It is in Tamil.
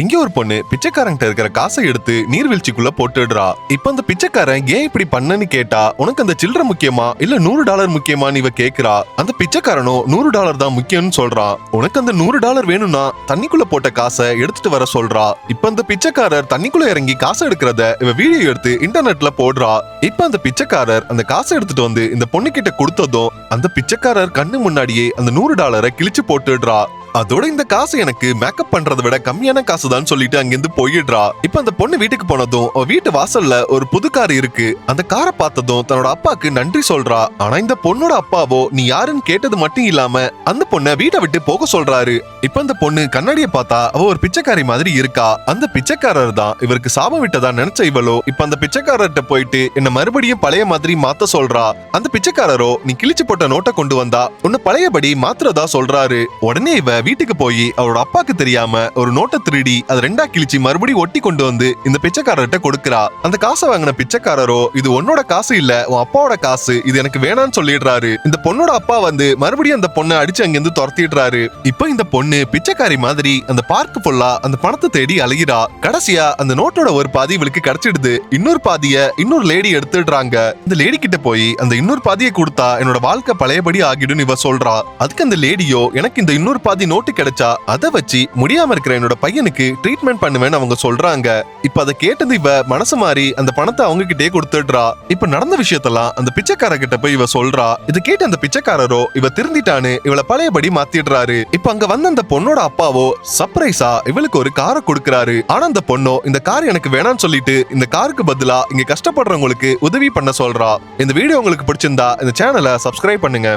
இங்க ஒரு பொண்ணு பிச்சைக்காரங்கிட்ட இருக்கிற காசை எடுத்து நீர்வீழ்ச்சிக்குள்ள போட்டுடுறா. இப்ப அந்த பிச்சைக்காரன் ஏன் இப்படி பண்ணன்னு கேட்டா உனக்கு அந்த சில்லற முக்கியமா? இல்ல நூறு டாலர் முக்கியமான்னு இவ கேக்குறா? அந்த பிச்சைக்காரனோ நூறு டாலர் தான் முக்கியம்னு சொல்றான் உனக்கு அந்த நூறு டாலர் வேணும்னா தண்ணிக்குள்ள போட்ட காசை எடுத்துட்டு வர சொல்றா. இப்ப அந்த பிச்சைக்காரர் தண்ணிக்குள்ள இறங்கி காசை எடுக்கிறத இவ வீடியோ எடுத்து இன்டர்நெட்ல போடுறா. இப்ப அந்த பிச்சைக்காரர் அந்த காசை எடுத்துட்டு வந்து இந்த பொண்ணு கிட்ட கொடுத்ததும் அந்த பிச்சைக்காரர் கண்ணு முன்னாடியே அந்த நூறு டாலரை கிழிச்சு போட்டுடுறா. அதோட இந்த காசு எனக்கு மேக்கப் பண்றதை விட கம்மியான காசு தான் சொல்லிட்டு அங்கிருந்து போயிடுறா. இப்ப அந்த பொண்ணு வீட்டுக்கு போனதும் வீட்டு வாசல்ல ஒரு புது கார் இருக்கு. அந்த காரை பார்த்ததும் தன்னோட அப்பாக்கு நன்றி சொல்றா. ஆனா இந்த பொண்ணோட அப்பாவோ நீ யாருன்னு கேட்டது மட்டும் இல்லாம அந்த பொண்ணை வீட்டை விட்டு போக சொல்றாரு. இப்ப அந்த பொண்ணு கண்ணாடிய பார்த்தா அவ ஒரு பிச்சைக்காரி மாதிரி இருக்கா. அந்த பிச்சைக்காரர் தான் இவருக்கு சாபம் விட்டதா நினைச்ச இவளோ இப்ப அந்த பிச்சைக்காரர்கிட்ட போயிட்டு என்ன மறுபடியும் பழைய மாதிரி மாத்த சொல்றா. அந்த பிச்சைக்காரரோ நீ கிழிச்சு போட்ட நோட்டை கொண்டு வந்தா உன்னை பழையபடி மாத்துறதா சொல்றாரு. உடனே இவ வீட்டுக்கு போய் அவரோட அப்பாக்கு தெரியாம ஒரு நோட்டை திருடி அது ரெண்டா கிழிச்சு மறுபடியும் ஒட்டி கொண்டு வந்து இந்த பிச்சைக்காரர்கிட்ட கொடுக்கறா. அந்த காசை வாங்கின பிச்சைக்காரரோ இது உன்னோட காசு இல்ல உன் அப்பாவோட காசு இது எனக்கு வேணாம்னு சொல்லிடுறாரு. இந்த பொண்ணோட அப்பா வந்து மறுபடியும் அந்த பொண்ணை அடிச்சு அங்கிருந்து துரத்திடுறாரு. இப்போ இந்த பொண்ணு பிச்சைக்காரி மாதிரி அந்த பார்க் ஃபுல்லா அந்த பணத்தை தேடி அலைகிறா கடைசியா அந்த நோட்டோட ஒரு பாதி இவளுக்கு கிடைச்சிடுது. இன்னொரு பாதிய இன்னொரு லேடி எடுத்துடுறாங்க. இந்த லேடி கிட்ட போய் அந்த இன்னொரு பாதியை கொடுத்தா என்னோட வாழ்க்கை பழையபடி ஆகிடும் இவ சொல்றா. அதுக்கு அந்த லேடியோ எனக்கு இந்த இன்னொரு பாதி நோட்டு கிடைச்சா அதை வச்சு முடியாம இருக்கிற என்னோட பையனுக்கு ட்ரீட்மெண்ட் பண்ணுவேன்னு அவங்க சொல்றாங்க. இப்ப அதை கேட்டது இவ மனசு மாறி அந்த பணத்தை அவங்க கிட்டே கொடுத்துடுறா. இப்ப நடந்த விஷயத்தெல்லாம் அந்த பிச்சைக்கார கிட்ட போய் இவ சொல்றா. இது கேட்டு அந்த பிச்சைக்காரரோ இவ திருந்திட்டான்னு இவளை பழையபடி மாத்திடுறாரு. இப்ப அங்க வந்த அந்த பொண்ணோட அப்பாவோ சர்ப்ரைஸா இவளுக்கு ஒரு காரை கொடுக்கறாரு. ஆனா அந்த பொண்ணோ இந்த கார் எனக்கு வேணாம்னு சொல்லிட்டு இந்த காருக்கு பதிலா இங்க கஷ்டப்படுறவங்களுக்கு உதவி பண்ண சொல்றா. இந்த வீடியோ உங்களுக்கு பிடிச்சிருந்தா இந்த சேனலை சப்ஸ்கிரைப் பண்ணுங்க.